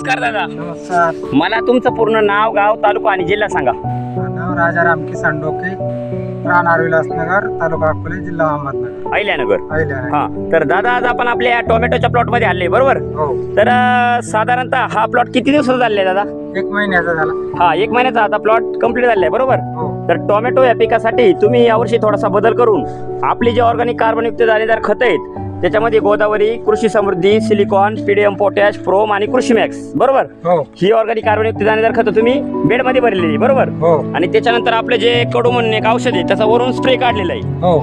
नमस्कार दादा. नमस्कार. मला तुमचं पूर्ण नाव गाव तालुका आणि जिल्हा सांगा. नाव राजाराम किसन डोके राहणार विलासनगर तालुका अकोले जिल्हा अहमदनगर. अहिल्यानगर. अहिले हा तर दादा आज आपण आपल्या टोमॅटोच्या प्लॉटमध्ये आले बरोबर? हो. तर अं, साधारणतः हा प्लॉट किती दिवसाचा झालेला आहे दादा? एक महिन्याचा झाला. हा एक महिन्याचा आता प्लॉट कंप्लीट झालेला आहे बरोबर? हो. तर टोमॅटो या पिकासाठी तुम्ही यावर्षी थोडासा बदल करून आपली जे ऑर्गॅनिक कार्बनयुक्त दाणेदार खतं आहेत त्याच्यामध्ये Godavari Krushi Samruddhi silicon PDM potash prom आणि कृषी मॅक्स बरोबर? हो. ही ऑर्गॅनिक कार्बनयुक्त दाणेदार खतं तुम्ही बेडमध्ये भरलेली बरोबर? हो. आणि त्याच्यानंतर आपलं जे कडू म्हणून एक औषध आहे त्याचा वरून स्प्रे काढलेला आहे. हो.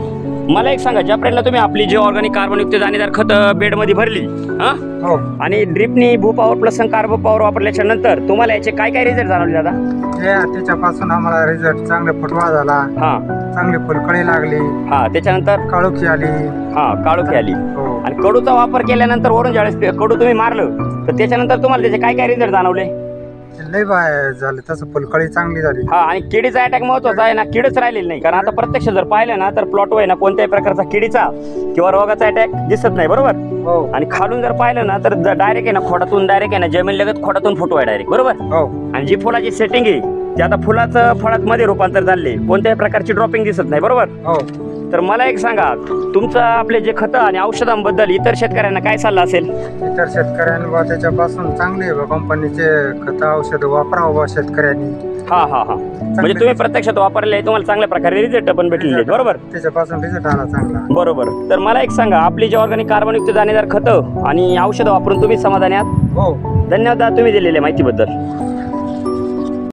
मला एक सांगा ज्या तुम्ही आपली जी ऑर्गॅनिक कार्बनयुक्त दाणेदार खत बेडमध्ये भरली हा? हो. आणि ड्रिपनी Bhu power plus carbo power वापरल्याच्या नंतर तुम्हाला याचे काय काय रिझल्ट जाणवले दादा? त्याच्यापासून आम्हाला रिझल्ट चांगले फुटवा झाला. हा. चांगली फुलकळी लागली. हा त्याच्यानंतर? काळोखी आली. हा काळोखी आली. हो. आणि कडूचा वापर केल्यानंतर वरून ज्यावेळेस कडू तुम्ही मारलं तर त्याच्यानंतर तुम्हाला त्याचे काय काय रिझल्ट जाणवले? लय बाय झाले तसं फुलकळी चांगली झाली. हा आणि किडीचा अटॅक महत्त्वाचा आहे ना किडच राहिलेली नाही. कारण आता प्रत्यक्ष जर पाहिलं ना तर प्लॉट आहे ना कोणत्याही प्रकारचा किडीचा किंवा रोगाचा अटॅक दिसत नाही बरोबर? हो. आणि खालून जर पाहिलं ना तर डायरेक्ट आहे ना खोडातून डायरेक्ट आहे ना जमीन लगत खोडातून फोटो आहे डायरेक्ट बरोबर? हो. आणि जी फुलाची सेटिंग आहे ती आता फुलाचं फळात मध्ये रूपांतर झाले कोणत्याही प्रकारची ड्रॉपिंग दिसत नाही बरोबर? हो. तर मला एक सांगा तुमचं आपले जे खतं आणि औषधांबद्दल इतर शेतकऱ्यांना काय सल्ला असेल? इतर शेतकऱ्यांनी त्याच्यापासून चांगले बा कंपनीचे खत औषध वापरावं बा शेतकऱ्यांनी. हा हा हा. म्हणजे तुम्ही प्रत्यक्षात वापरले तुम्हाला चांगल्या प्रकारे रिझल्ट पण भेटलेले आहेत, बरोबर? त्याच्यापासून रिझल्ट आला चांगला. बरोबर. तर मला एक सांगा आपली जे ऑर्गॅनिक कार्बनयुक्त दाणेदार खतं आणि औषधं वापरून तुम्ही समाधानी आहात? हो. धन्यवाद तुम्ही दिलेल्या माहितीबद्दल.